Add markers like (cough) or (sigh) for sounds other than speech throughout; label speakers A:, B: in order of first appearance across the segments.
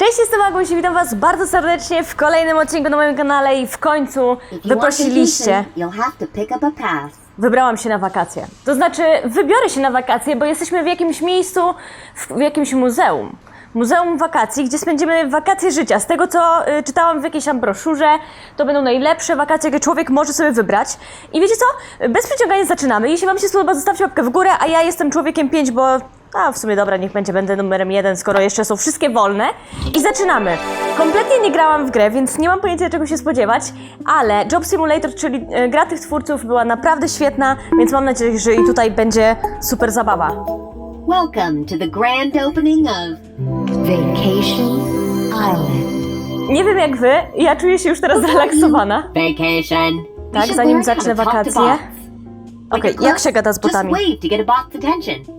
A: Cześć, jestem Aguś i witam Was bardzo serdecznie w kolejnym odcinku na moim kanale i w końcu wyprosiliście. Wybrałam się na wakacje. To znaczy, wybiorę się na wakacje, bo jesteśmy w jakimś miejscu, w, w jakimś muzeum. Muzeum wakacji, gdzie spędzimy wakacje życia. Z tego, co y, czytałam w jakiejś tam broszurze, to będą najlepsze wakacje, jakie człowiek może sobie wybrać. I wiecie co? Bez przeciągania zaczynamy. Jeśli Wam się spodoba, zostawcie łapkę w górę, a ja jestem człowiekiem 5, bo a w sumie dobra, niech będzie, będę numerem jeden, skoro jeszcze są wszystkie wolne. I zaczynamy. Kompletnie nie grałam w grę, więc nie mam pojęcia czego się spodziewać, ale Job Simulator, czyli e, gra tych twórców była naprawdę świetna, więc mam nadzieję, że i tutaj będzie super zabawa.
B: Welcome to the grand opening of Vacation Island.
A: Nie wiem jak wy, ja czuję się już teraz zrelaksowana.
B: Vacation.
A: Tak, zanim zacznę wakacje. Okej, jak się gada z botami?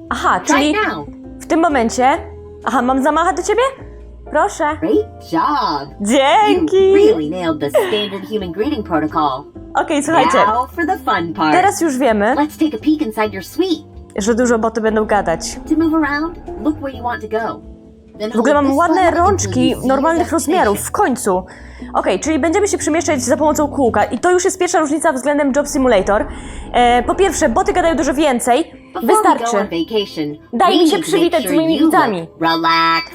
A: Aha, czyli w tym momencie... Aha, mam zamachać do ciebie? Proszę.
B: Great job. You
A: Dzięki!
B: really nailed the standard human greeting protocol.
A: Okej, słuchajcie,
B: Now for the fun part.
A: teraz już wiemy,
B: Let's take a peek inside your suite.
A: że dużo boty będą gadać.
B: To move around, look where you want to go.
A: W ogóle mam ładne rączki normalnych rozmiarów, w końcu. Okej, czyli będziemy się przemieszczać za pomocą kółka i to już jest pierwsza różnica względem Job Simulator. E, po pierwsze, boty gadają dużo więcej, wystarczy. Daj mi się przywitać z moimi widzami.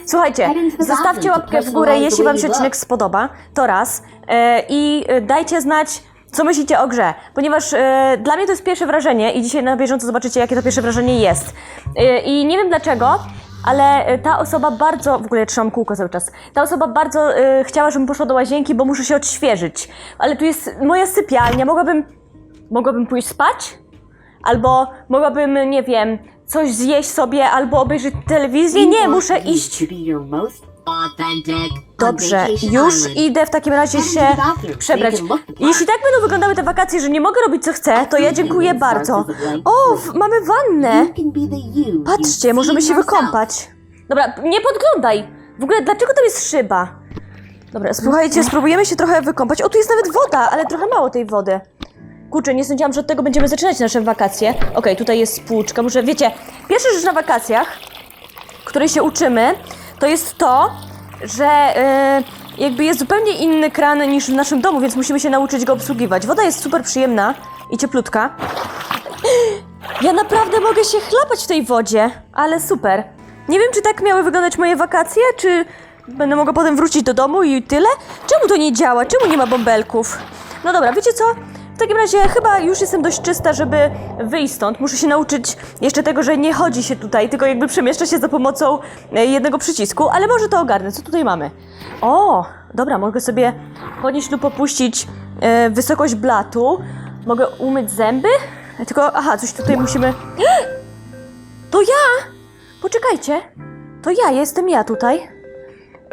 A: Słuchajcie, zostawcie łapkę w górę, jeśli wam się odcinek spodoba, to raz. E, I e, dajcie znać, co myślicie o grze, ponieważ e, dla mnie to jest pierwsze wrażenie i dzisiaj na bieżąco zobaczycie, jakie to pierwsze wrażenie jest. E, I nie wiem dlaczego, ale e, ta osoba bardzo, w ogóle trzymam kółko cały czas, ta osoba bardzo e, chciała, żebym poszła do łazienki, bo muszę się odświeżyć. Ale tu jest moja sypialnia, mogłabym, mogłabym pójść spać? Albo mogłabym, nie wiem, coś zjeść sobie, albo obejrzeć telewizję. Nie, muszę iść. Dobrze, już idę w takim razie się przebrać. Jeśli tak będą wyglądały te wakacje, że nie mogę robić co chcę, to ja dziękuję bardzo. O, mamy wannę. Patrzcie, możemy się wykąpać. Dobra, nie podglądaj. W ogóle, dlaczego tam jest szyba? Dobra, słuchajcie, spróbujemy się trochę wykąpać. O, tu jest nawet woda, ale trochę mało tej wody. Kurczę, nie sądziłam, że od tego będziemy zaczynać nasze wakacje. Okej, tutaj jest spłuczka. Muszę, wiecie, pierwsza rzecz na wakacjach, której się uczymy, to jest to, że e, jakby jest zupełnie inny kran niż w naszym domu, więc musimy się nauczyć go obsługiwać. Woda jest super przyjemna i cieplutka. Ja naprawdę mogę się chlapać w tej wodzie, ale super. Nie wiem, czy tak miały wyglądać moje wakacje, czy będę mogła potem wrócić do domu i tyle? Czemu to nie działa? Czemu nie ma bąbelków? No dobra, wiecie co? W takim razie chyba już jestem dość czysta, żeby wyjść stąd. Muszę się nauczyć jeszcze tego, że nie chodzi się tutaj, tylko jakby przemieszcza się za pomocą e, jednego przycisku, ale może to ogarnę. Co tutaj mamy? O, dobra, mogę sobie podnieść lub opuścić e, wysokość blatu. Mogę umyć zęby? Tylko, aha, coś tutaj musimy... (gasps) To ja! Poczekajcie. To ja, jestem ja tutaj.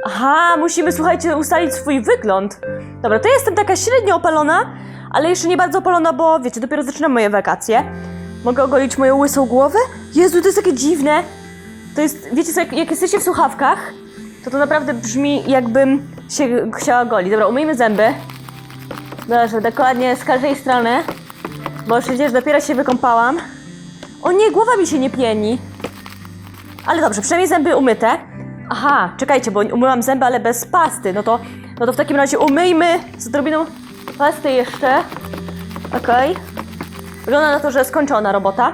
A: Aha, musimy, słuchajcie, ustalić swój wygląd. Dobra, to ja jestem taka średnio opalona, ale jeszcze nie bardzo opalona, bo wiecie, dopiero zaczynam moje wakacje. Mogę ogolić moją łysą głowę? Jezu, to jest takie dziwne. To jest, wiecie co, jak, jak jesteście w słuchawkach, to to naprawdę brzmi jakbym się chciała golić. Dobra, umyjmy zęby. Dobrze, dokładnie z każdej strony, bo przecież dopiero się wykąpałam. O nie, głowa mi się nie pieni. Ale dobrze, przynajmniej zęby umyte. Aha, czekajcie, bo umyłam zęby, ale bez pasty. No to, no to w takim razie umyjmy z odrobiną pasty jeszcze. Okej. Wygląda na to, że skończona robota.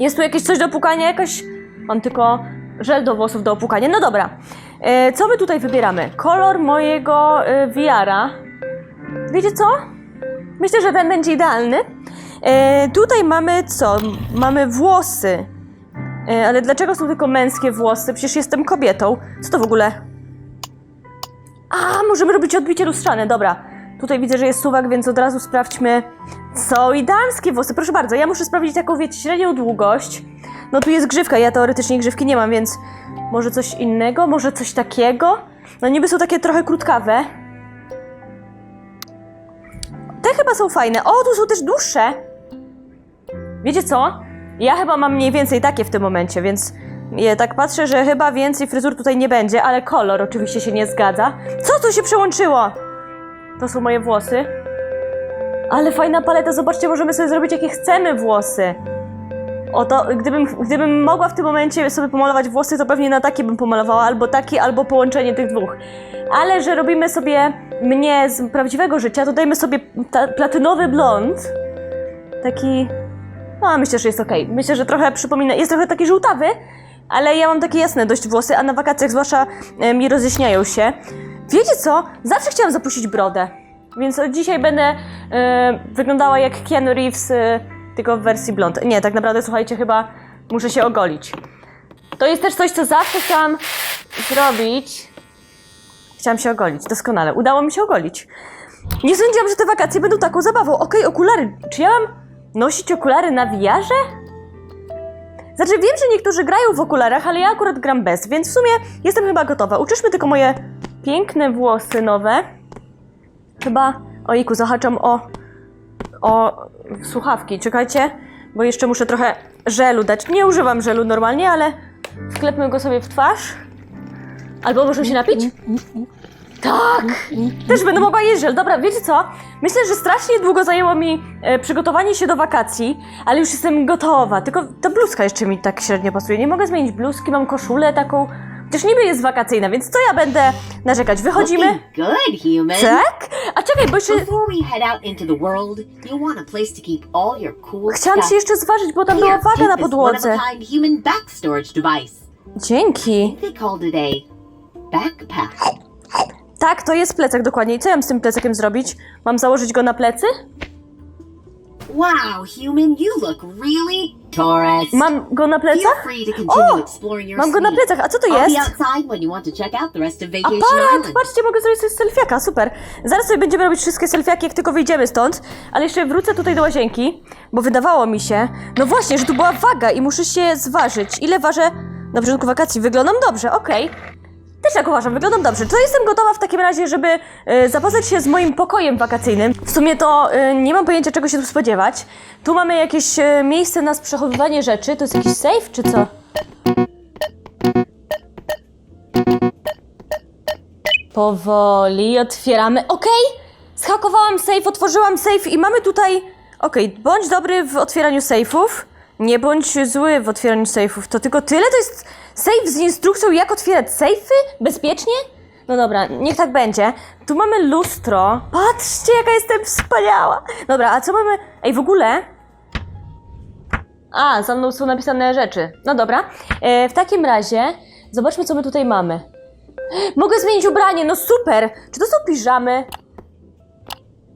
A: Jest tu jakieś coś do pukania? Jakaś... Mam tylko żel do włosów do opłukania. No dobra. E, co my tutaj wybieramy? Kolor mojego e, VR-a. Wiecie co? Myślę, że ten będzie idealny. E, tutaj mamy co? Mamy włosy. E, ale dlaczego są tylko męskie włosy? Przecież jestem kobietą. Co to w ogóle? A, możemy robić odbicie lustrzane, dobra. Tutaj widzę, że jest suwak, więc od razu sprawdźmy, co i damskie włosy. Proszę bardzo, ja muszę sprawdzić taką, wiecie, średnią długość. No tu jest grzywka, ja teoretycznie grzywki nie mam, więc może coś innego, może coś takiego? No niby są takie trochę krótkawe. Te chyba są fajne. O, tu są też dłuższe. Wiecie co? Ja chyba mam mniej więcej takie w tym momencie, więc ja tak patrzę, że chyba więcej fryzur tutaj nie będzie, ale kolor oczywiście się nie zgadza. Co tu się przełączyło? To są moje włosy. Ale fajna paleta, zobaczcie, możemy sobie zrobić jakie chcemy włosy. O to, gdybym, gdybym mogła w tym momencie sobie pomalować włosy, to pewnie na takie bym pomalowała, albo taki, albo połączenie tych dwóch. Ale że robimy sobie mnie z prawdziwego życia, to dajmy sobie platynowy blond. Taki. No, myślę, że jest okej. Myślę, że trochę przypomina. Jest trochę taki żółtawy, ale ja mam takie jasne dość włosy, a na wakacjach zwłaszcza e, mi rozjaśniają się. Wiecie co? Zawsze chciałam zapuścić brodę. Więc od dzisiaj będę e, wyglądała jak Keanu Reeves, e, tylko w wersji blond. Nie, tak naprawdę, słuchajcie, chyba muszę się ogolić. To jest też coś, co zawsze chciałam zrobić. Chciałam się ogolić, doskonale. Udało mi się ogolić. Nie sądziłam, że te wakacje będą taką zabawą. Okej, okulary. Czy ja mam nosić okulary na wiarze? Znaczy, wiem, że niektórzy grają w okularach, ale ja akurat gram bez, więc w sumie jestem chyba gotowa. Uczyszmy tylko moje piękne włosy nowe. Chyba, ojku, zahaczam o, o słuchawki. Czekajcie, bo jeszcze muszę trochę żelu dać. Nie używam żelu normalnie, ale wklepmy go sobie w twarz. Albo muszę się napić? Tak! Też będę mogła jeść żel. Dobra, wiecie co? Myślę, że strasznie długo zajęło mi e, przygotowanie się do wakacji, ale już jestem gotowa. Tylko ta bluzka jeszcze mi tak średnio pasuje. Nie mogę zmienić bluzki, mam koszulę taką. Chociaż niby jest wakacyjna, więc co ja będę narzekać? Wychodzimy?
B: Looking good, human.
A: Tak? A czekaj, bo jeszcze...
B: Before we head out into the world, you'll want a place to keep all your cool
A: Chciałam
B: stuff.
A: się jeszcze zważyć, bo tam była
B: Here,
A: waga na
B: this
A: podłodze.
B: one-of-a-kind human back storage device.
A: Dzięki.
B: They called it a backpack.
A: Tak, to jest plecak dokładnie. I co ja mam z tym plecakiem zrobić? Mam założyć go na plecy?
B: Wow, human, you look really.
A: Mam go na plecach? O! Mam go na plecach. A co to jest? Aparat! Patrzcie, mogę zrobić sobie selfiaka, super. Zaraz sobie będziemy robić wszystkie selfiaki, jak tylko wyjdziemy stąd. Ale jeszcze wrócę tutaj do łazienki, bo wydawało mi się, no właśnie, że tu była waga i muszę się zważyć. Ile ważę na początku wakacji? Wyglądam dobrze, okej. Też tak uważam, wyglądam dobrze. To jestem gotowa w takim razie, żeby e, zapoznać się z moim pokojem wakacyjnym. W sumie to e, nie mam pojęcia, czego się tu spodziewać. Tu mamy jakieś e, miejsce na przechowywanie rzeczy. To jest jakiś safe, czy co? Powoli otwieramy. Okej! Schakowałam safe, otworzyłam safe i mamy tutaj. Okej, bądź dobry w otwieraniu safeów. Nie bądź zły w otwieraniu safeów. To tylko tyle? To jest safe z instrukcją, jak otwierać safy? Bezpiecznie? No dobra, niech tak będzie. Tu mamy lustro. Patrzcie, jaka jestem wspaniała. Dobra, a co mamy. Ej, w ogóle. A, za mną są napisane rzeczy. No dobra. E, w takim razie zobaczmy, co my tutaj mamy. Mogę zmienić ubranie, no super! Czy to są piżamy?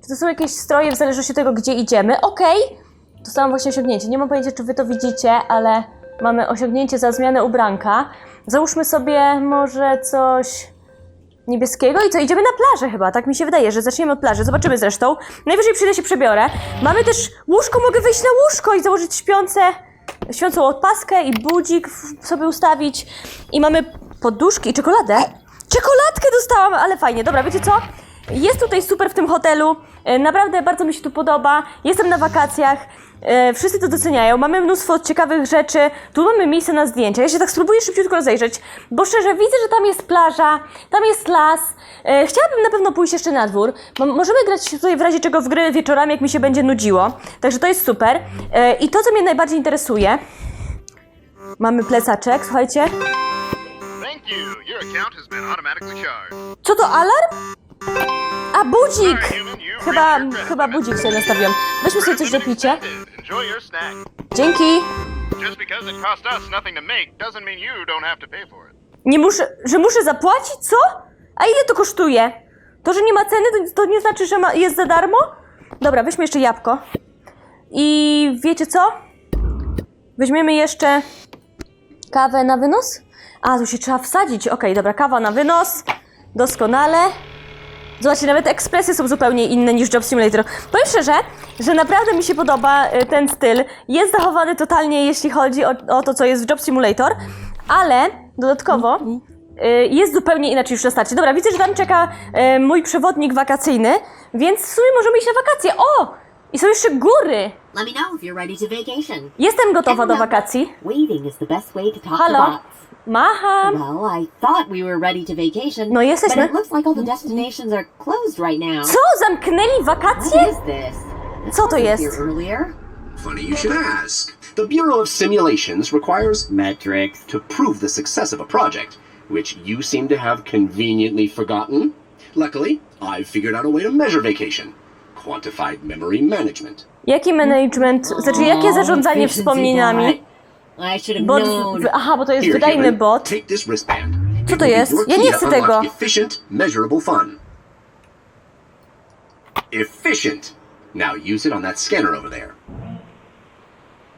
A: Czy to są jakieś stroje w zależności od tego, gdzie idziemy? Okej! Dostałam właśnie osiągnięcie. Nie mam pojęcia, czy wy to widzicie, ale mamy osiągnięcie za zmianę ubranka. Załóżmy sobie może coś niebieskiego i co? Idziemy na plażę chyba, tak mi się wydaje, że zaczniemy od plaży. Zobaczymy zresztą. Najwyżej przyjdę się przebiorę. Mamy też łóżko, mogę wejść na łóżko i założyć śpiące, śpiącą odpaskę i budzik sobie ustawić. I mamy poduszki i czekoladę. Czekoladkę dostałam, ale fajnie. Dobra, wiecie co? Jest tutaj super w tym hotelu. E, Naprawdę bardzo mi się tu podoba. Jestem na wakacjach. E, Wszyscy to doceniają. Mamy mnóstwo ciekawych rzeczy. Tu mamy miejsce na zdjęcia. Ja się tak spróbuję szybciutko rozejrzeć, bo szczerze widzę, że tam jest plaża, tam jest las. E, Chciałabym na pewno pójść jeszcze na dwór. Mo- Możemy grać tutaj w razie czego w gry wieczorami, jak mi się będzie nudziło. Także to jest super. E, I to, co mnie najbardziej interesuje, mamy plecaczek, słuchajcie. Co to, alarm? A, budzik! Chyba, chyba budzik sobie nastawiam. Weźmy sobie coś do picia. Dzięki. Nie muszę, że muszę zapłacić? Co? A ile to kosztuje? To, że nie ma ceny, to, to nie znaczy, że ma, jest za darmo? Dobra, weźmy jeszcze jabłko. I wiecie co? Weźmiemy jeszcze kawę na wynos? A, tu się trzeba wsadzić. Okej, dobra, kawa na wynos. Doskonale. Zobaczcie, nawet ekspresy są zupełnie inne niż Job Simulator. Powiem szczerze, że naprawdę mi się podoba y, ten styl. Jest zachowany totalnie, jeśli chodzi o, o to, co jest w Job Simulator, ale dodatkowo y, jest zupełnie inaczej już na starcie. Dobra, widzę, że tam czeka y, mój przewodnik wakacyjny, więc w sumie możemy iść na wakacje. O! I są jeszcze góry!
B: Let me know if you're ready to vacation.
A: Jestem gotowa
B: And
A: do
B: remember,
A: wakacji.
B: Waving is the best way to talk
A: Halo?
B: to bots.
A: Macham!
B: Well, I thought we were ready to vacation.
A: No, jesteśmy.
B: But it looks like all the destinations are closed right now.
A: Co? Zamknęli wakacje?
B: What is this? This
A: Co to
B: wasn't
A: jest?
B: earlier.
C: Funny you should ask. The Bureau of Simulations requires
D: Metrics.
C: to prove the success of a project, which you seem to have conveniently forgotten. Luckily, I've figured out a way to measure vacation quantified memory management.
A: Jaki management, znaczy jakie zarządzanie wspomnieniami?
B: bot. I should have
A: Bot,
B: known.
A: w, aha, bo to jest
C: Here,
A: wydajny
C: human,
A: bot.
C: Take this wristband.
A: Co to
C: be
A: jest?
C: your
A: Ja
C: key
A: nie
C: to
A: chcę
C: unlock
A: tego.
C: Efficient, measurable fun. Efficient. Now use it on that scanner over there.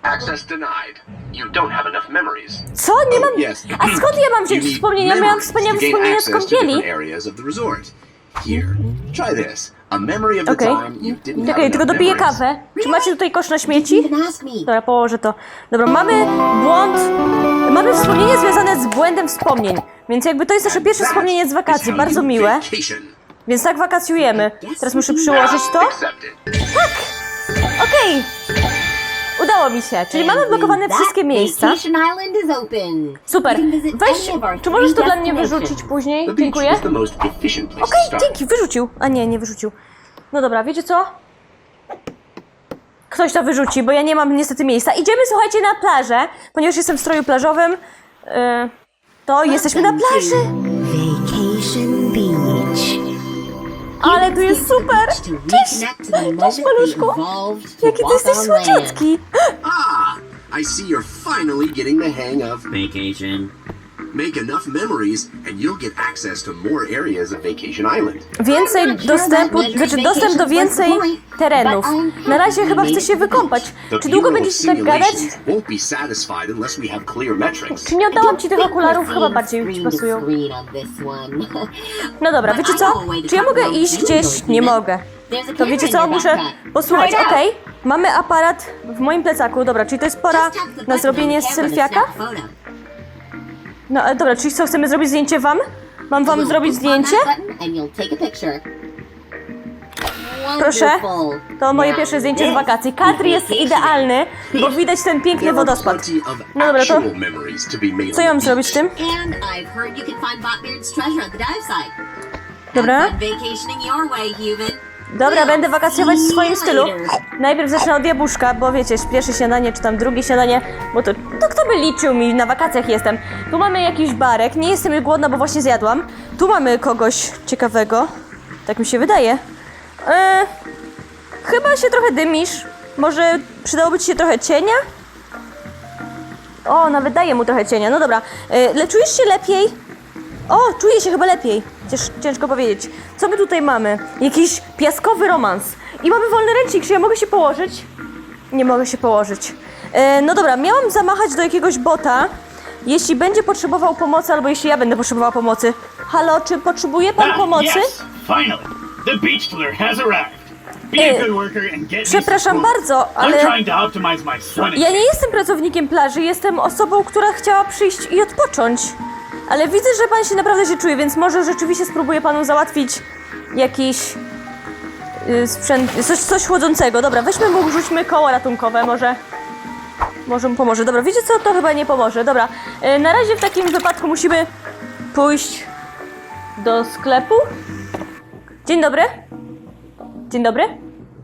C: Access denied. You don't have enough memories.
A: Co? Nie mam...
C: Yes.
A: A skąd ja mam
C: You
A: wziąć
C: need
A: wspomnienia? Miałam
C: memories
A: wspaniałe
C: to gain
A: wspomnienia z
C: access to different
A: kąpieli.
C: areas of the resort. Here, try this. A memory of the
A: Okej.
C: time you didn't have
A: Czekaj, tylko
C: enough
A: dopiję
C: memories.
A: kawę. Czy macie tutaj kosz na śmieci?
B: even ask me.
A: Dobra, położę to. Dobra, mamy błąd. Mamy wspomnienie związane z błędem wspomnień. Więc jakby to jest nasze pierwsze
C: That
A: wspomnienie z
C: is
A: wakacji.
C: how
A: Bardzo
C: you
A: miłe.
C: vacation.
A: Więc tak wakacjujemy. Teraz muszę przyłożyć to.
C: Accepted.
A: Okej! Udało mi się. Czyli mamy blokowane wszystkie miejsca. Super. Weź, czy możesz to dla mnie wyrzucić później? Dziękuję. Okej,
C: start.
A: dzięki, wyrzucił. A nie, nie wyrzucił. No dobra, wiecie co? Ktoś to wyrzuci, bo ja nie mam niestety miejsca. Idziemy, słuchajcie, na plażę, ponieważ jestem w stroju plażowym. Yy, to jesteśmy na plaży. Ale tu jest super!
B: To
A: Cześć!
B: reconnect to the
A: Cześć, maluszku!
B: to
A: Jaki ty jesteś
B: on land.
A: słodziutki!
C: Ah, I see you're finally getting the hang of
D: Vacation.
C: Make enough memories and you'll get access to more areas of Vacation Island.
A: Więcej dostępu, znaczy dostęp do więcej terenów. Na razie chyba chcę się wykąpać.
C: The
A: Czy długo
C: Bureau of
A: będziecie tak gadać?
C: Simulations won't be satisfied unless we have clear metrics.
A: Czy nie oddałam ci tych okularów? Chyba bardziej ci pasują. No dobra, wiecie co? Czy ja mogę iść gdzieś? Nie mogę. To wiecie co? Muszę posłuchać. Okej, mamy aparat w moim plecaku. Dobra, czyli to jest pora na zrobienie selfiaka? No ale dobra, czyli co, chcemy zrobić zdjęcie wam? Mam wam zrobić zdjęcie? Proszę. To moje pierwsze zdjęcie z wakacji. Kadr jest idealny, bo widać ten piękny wodospad. No dobra, to co ja mam zrobić z tym? Dobra. Dobra, będę wakacjować w swoim stylu. Najpierw zacznę od jabłuszka, bo wiecie, pierwsze śniadanie czy tam drugie śniadanie, bo to, to kto by liczył mi, na wakacjach jestem. Tu mamy jakiś barek, nie jestem głodna, bo właśnie zjadłam. Tu mamy kogoś ciekawego, tak mi się wydaje. E, chyba się trochę dymisz. Może przydałoby ci się trochę cienia? O, nawet daję mu trochę cienia. No dobra, e, czujesz się lepiej? O, czuję się chyba lepiej. Chociaż ciężko powiedzieć. Co my tutaj mamy? Jakiś piaskowy romans. I mamy wolny ręcznik, czy ja mogę się położyć? Nie mogę się położyć. E, no dobra, miałam zamachać do jakiegoś bota. Jeśli będzie potrzebował pomocy, albo jeśli ja będę potrzebowała pomocy. Halo, czy potrzebuje pan pomocy?
E: Finally. The beach clear has arrived.
A: Przepraszam bardzo, ale-. Ja nie jestem pracownikiem plaży, jestem osobą, która chciała przyjść i odpocząć. Ale widzę, że pan się naprawdę się czuje, więc może rzeczywiście spróbuję panu załatwić jakiś y, sprzęt, coś, coś chłodzącego. Dobra, weźmy mu, rzućmy koło ratunkowe, może. Może mu pomoże. Dobra, wiecie co? To chyba nie pomoże. Dobra, y, na razie w takim wypadku musimy pójść do sklepu. Dzień dobry. Dzień dobry.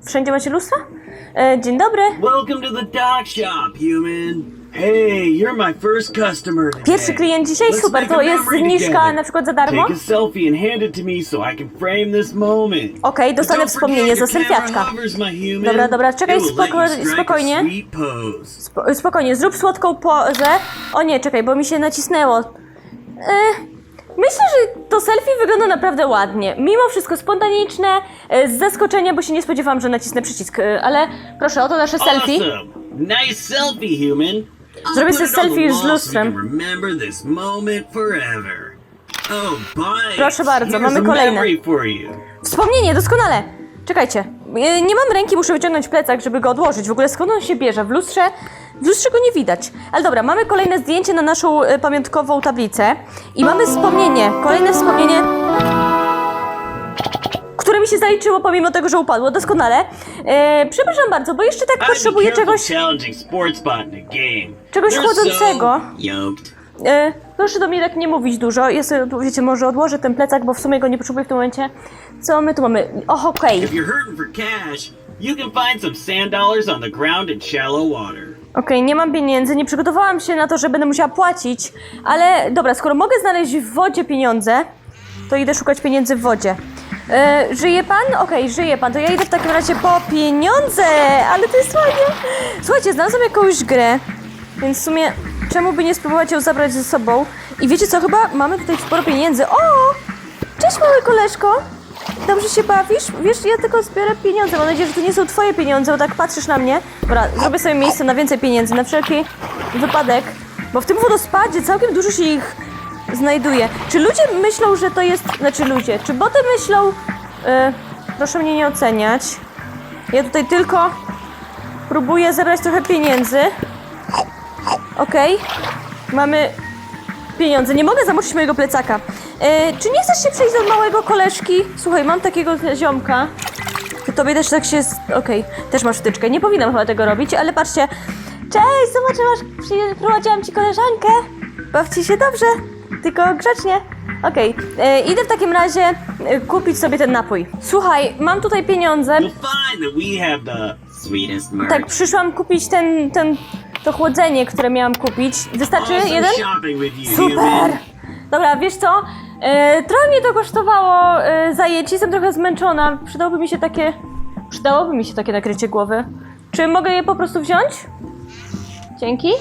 A: Wszędzie macie lustra? E, dzień dobry.
D: Welcome to the dock shop, human. Hey, you're my first customer. Today.
A: Pierwszy klient dzisiaj,
D: Let's
A: super,
D: make
A: to
D: a
A: jest
D: memory
A: zniżka
D: together.
A: na przykład za darmo?
D: Take a selfie and hand it to me so I can frame this moment.
A: Okej, dostanę wspomnienie za selfiaczka. Dobra, dobra, czekaj, spoko- spokojnie. Spo- Spokojnie, zrób słodką pozę. O nie, czekaj, bo mi się nacisnęło. E, myślę, że to selfie wygląda naprawdę ładnie. Mimo wszystko spontaniczne, e, z zaskoczenia, bo się nie spodziewałam, że nacisnę przycisk. E, ale proszę, oto nasze selfie.
D: Awesome. Nice selfie, human.
A: Zrobię sobie selfie z lustrem.
D: Oh.
A: Proszę bardzo, mamy kolejne. Wspomnienie, doskonale. Czekajcie, nie mam ręki, muszę wyciągnąć plecak, żeby go odłożyć. W ogóle skąd on się bierze? W lustrze, w lustrze go nie widać. Ale dobra, mamy kolejne zdjęcie na naszą e, pamiątkową tablicę. I mamy wspomnienie, kolejne wspomnienie, które mi się zaliczyło pomimo tego, że upadło. Doskonale. E, przepraszam bardzo, bo jeszcze tak potrzebuję czegoś... Czegoś chłodzącego. E, proszę do mnie tak nie mówić dużo. Ja sobie, tu, wiecie, może odłożę ten plecak, bo w sumie go nie potrzebuję w tym momencie. Co my tu mamy? Och, okej.
D: Water.
A: Okej, nie mam pieniędzy, nie przygotowałam się na to, że będę musiała płacić, ale dobra, skoro mogę znaleźć w wodzie pieniądze, to idę szukać pieniędzy w wodzie. E, żyje pan? Okej, żyje pan, to ja idę w takim razie po pieniądze, ale to jest fajnie. Słuchajcie, znalazłam jakąś grę, więc w sumie czemu by nie spróbować ją zabrać ze sobą? I wiecie co, chyba mamy tutaj sporo pieniędzy. O! Cześć mały koleżko! Dobrze się bawisz? Wiesz, ja tylko zbiorę pieniądze. Mam nadzieję, że to nie są twoje pieniądze, bo tak patrzysz na mnie. Dobra, zrobię sobie miejsce na więcej pieniędzy, na wszelki wypadek. Bo w tym wodospadzie całkiem dużo się ich znajduje. Czy ludzie myślą, że to jest... Znaczy ludzie, czy boty myślą... E, proszę mnie nie oceniać. Ja tutaj tylko próbuję zebrać trochę pieniędzy. Okej. Mamy pieniądze. Nie mogę zamoczyć mojego plecaka. E, czy nie chcesz się przejść do małego koleżki? Słuchaj, mam takiego ziomka. To tobie też tak się... Okej, też masz wtyczkę. Nie powinnam chyba tego robić, ale patrzcie. Cześć, zobacz, masz... Przyprowadziłam ci koleżankę. Bawcie się dobrze, tylko grzecznie. Okej, e, idę w takim razie e, kupić sobie ten napój. Słuchaj, mam tutaj pieniądze.
D: You'll find that we have the sweetest merch.
A: Tak, przyszłam kupić ten, ten, to chłodzenie, które miałam kupić. Wystarczy
D: awesome
A: jeden?
D: shopping with you,
A: Super!
D: human.
A: Dobra, wiesz co? E, trochę mnie to kosztowało e, jestem trochę zmęczona. Przydałoby mi się takie... Przydałoby mi się takie nakrycie głowy. Czy mogę je po prostu wziąć? Dzięki.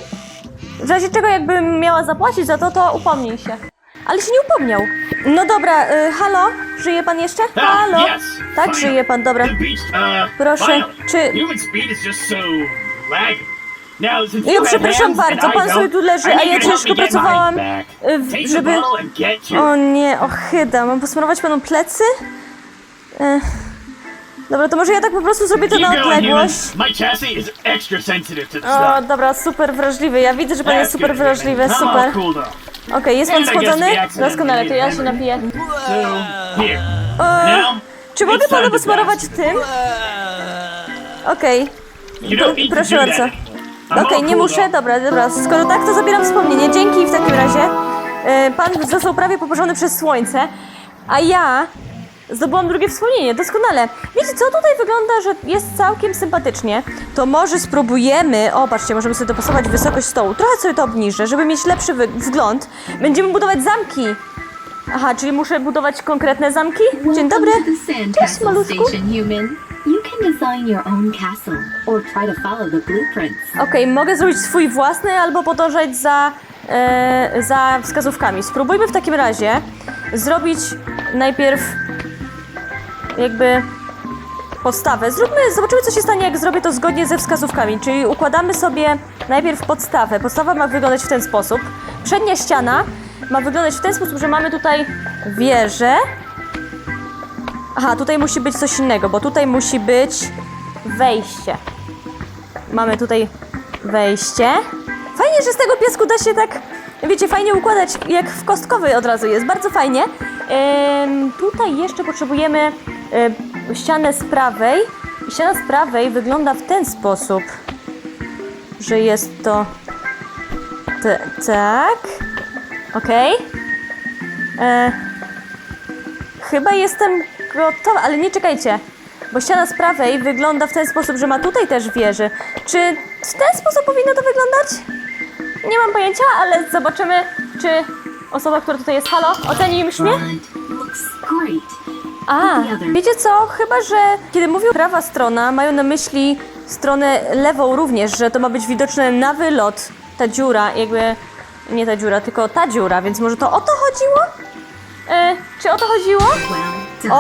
A: W razie czego jakbym miała zapłacić za to, to upomnij się. Ale się nie upomniał. No dobra, e, halo? Żyje pan jeszcze? Halo?
E: yes,
A: Tak,
E: finally.
A: żyje pan, dobra.
E: The beach, uh,
A: Proszę,
E: finally.
A: czy-
E: Human speed is just so laggy. Now, since
A: Ja
E: you have
A: przepraszam
E: hands and
A: bardzo,
E: I
A: pan sobie
E: don't,
A: tu leży,
E: I
A: a
E: need
A: ja
E: you to help
A: ciężko
E: me get mine
A: pracowałam,
E: back.
A: w-
E: Take the
A: żeby...
E: bottle and get to
A: O nie, ochyda, mam posmarować panu plecy? Ech. Dobra, to może ja tak po prostu zrobię to na odległość. O, dobra, super wrażliwy. Ja widzę, że pan jest super wrażliwy, super. Okej, jest pan schłodzony? Doskonale, to ja się napiję. E,
E: Now,
A: czy mogę panu posmarować tym? Okej,
E: to
A: proszę bardzo. okej,
E: all
A: nie muszę, dobra, dobra. Skoro tak, to zabieram wspomnienie. Dzięki w takim razie. E, Pan został prawie poparzony przez słońce, a ja zdobyłam drugie wspomnienie. Doskonale. Wiecie co, tutaj wygląda, że jest całkiem sympatycznie. To może spróbujemy... O, patrzcie, możemy sobie dopasować wysokość stołu. Trochę sobie to obniżę, żeby mieć lepszy wzgląd. Będziemy budować zamki. Aha, czyli muszę budować konkretne zamki? Dzień dobry. Cześć, malutku.
B: Station, human. You can design your own castle or try to follow the blueprints.
A: Okej, mogę zrobić swój własny albo podążać za, e, za wskazówkami. Spróbujmy w takim razie zrobić najpierw jakby podstawę. Zróbmy, zobaczymy co się stanie jak zrobię to zgodnie ze wskazówkami, czyli układamy sobie najpierw podstawę. Podstawa ma wyglądać w ten sposób. Przednia ściana ma wyglądać w ten sposób, że mamy tutaj wieżę. Aha, tutaj musi być coś innego, bo tutaj musi być wejście. Mamy tutaj wejście. Fajnie, że z tego piasku da się tak, wiecie, fajnie układać, jak w kostkowej od razu jest. Bardzo fajnie. Tutaj jeszcze potrzebujemy ścianę z prawej. I Ściana z prawej wygląda w ten sposób, że jest to te, tak. Okej. E, Chyba jestem gotowa, ale nie czekajcie. Bo ściana z prawej wygląda w ten sposób, że ma tutaj też wieży. Czy w ten sposób powinno to wyglądać? Nie mam pojęcia, ale zobaczymy, czy osoba, która tutaj jest, halo, ocenisz mnie? A, wiecie co? Chyba, że kiedy mówią prawa strona, mają na myśli stronę lewą również, że to ma być widoczne na wylot, ta dziura, jakby nie ta dziura, tylko ta dziura, więc może to o to chodziło? E, czy o to chodziło?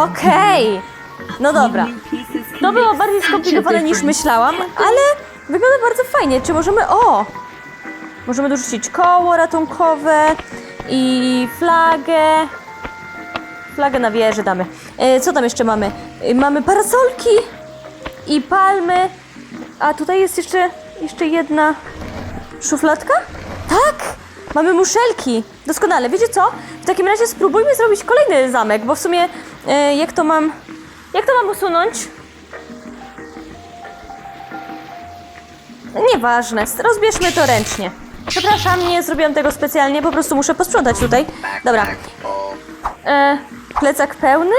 A: Okej, no dobra. To było bardziej skomplikowane niż myślałam, ale wygląda bardzo fajnie. Czy możemy. O! Możemy dorzucić koło ratunkowe i flagę. Flagę na wieży damy. E, co tam jeszcze mamy? E, mamy parasolki i palmy. A tutaj jest jeszcze, jeszcze jedna szufladka? Tak! Mamy muszelki. Doskonale. Wiecie co? W takim razie spróbujmy zrobić kolejny zamek, bo w sumie e, jak to mam. Jak to mam usunąć? Nieważne, rozbierzmy to ręcznie. Przepraszam, nie zrobiłam tego specjalnie, po prostu muszę posprzątać tutaj. Dobra. E, plecak pełny?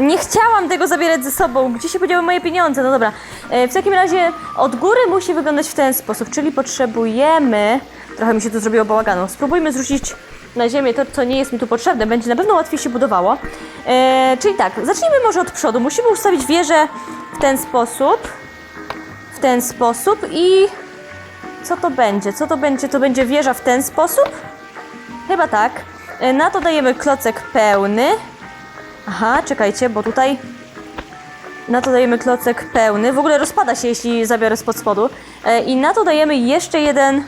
A: Nie chciałam tego zabierać ze sobą. Gdzie się podziały moje pieniądze? No dobra. E, w takim razie od góry musi wyglądać w ten sposób, czyli potrzebujemy... Trochę mi się tu zrobiło bałaganu. Spróbujmy zrzucić na ziemię to, co nie jest mi tu potrzebne. Będzie na pewno łatwiej się budowało. E, czyli tak, zacznijmy może od przodu. Musimy ustawić wieżę w ten sposób. W ten sposób i... Co to będzie? Co to będzie? To będzie wieża w ten sposób? Chyba tak. E, Na to dajemy klocek pełny. Aha, czekajcie, bo tutaj na to dajemy klocek pełny. W ogóle rozpada się, jeśli zabiorę spod spodu. E, I na to dajemy jeszcze jeden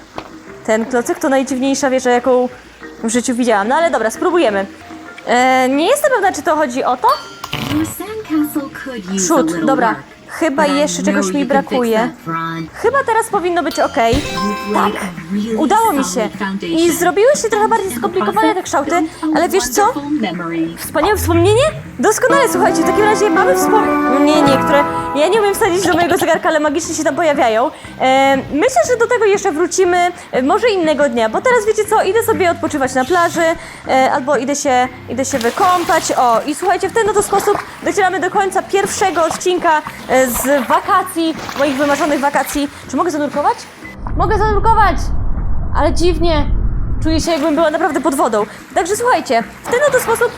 A: ten klocek. To najdziwniejsza wieża, jaką w życiu widziałam. No ale dobra, spróbujemy. E, nie jestem pewna, czy to chodzi o to. Przód, dobra. Chyba jeszcze czegoś mi brakuje. Chyba teraz powinno być ok. Tak, udało mi się. I zrobiły się trochę bardziej skomplikowane te kształty, ale wiesz co? Wspaniałe wspomnienie? Doskonale, słuchajcie, w takim razie mamy wspomnienie, które ja nie umiem wsadzić do mojego zegarka, ale magicznie się tam pojawiają. E, myślę, że do tego jeszcze wrócimy e, może innego dnia, bo teraz wiecie co, idę sobie odpoczywać na plaży, e, albo idę się, idę się wykąpać. O, i słuchajcie, w ten oto sposób docieramy do końca pierwszego odcinka e, z wakacji, moich wymarzonych wakacji. Czy mogę zanurkować? Mogę zanurkować! Ale dziwnie. Czuję się, jakbym była naprawdę pod wodą. Także słuchajcie, w ten oto sposób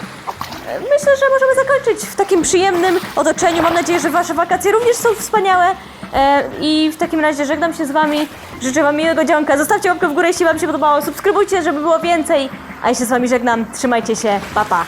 A: e, myślę, że możemy zakończyć w takim przyjemnym otoczeniu. Mam nadzieję, że Wasze wakacje również są wspaniałe. E, I w takim razie żegnam się z Wami. Życzę Wam miłego dzionka. Zostawcie łapkę w górę, jeśli Wam się podobało. Subskrybujcie, żeby było więcej. A ja się z Wami żegnam. Trzymajcie się. Pa, pa.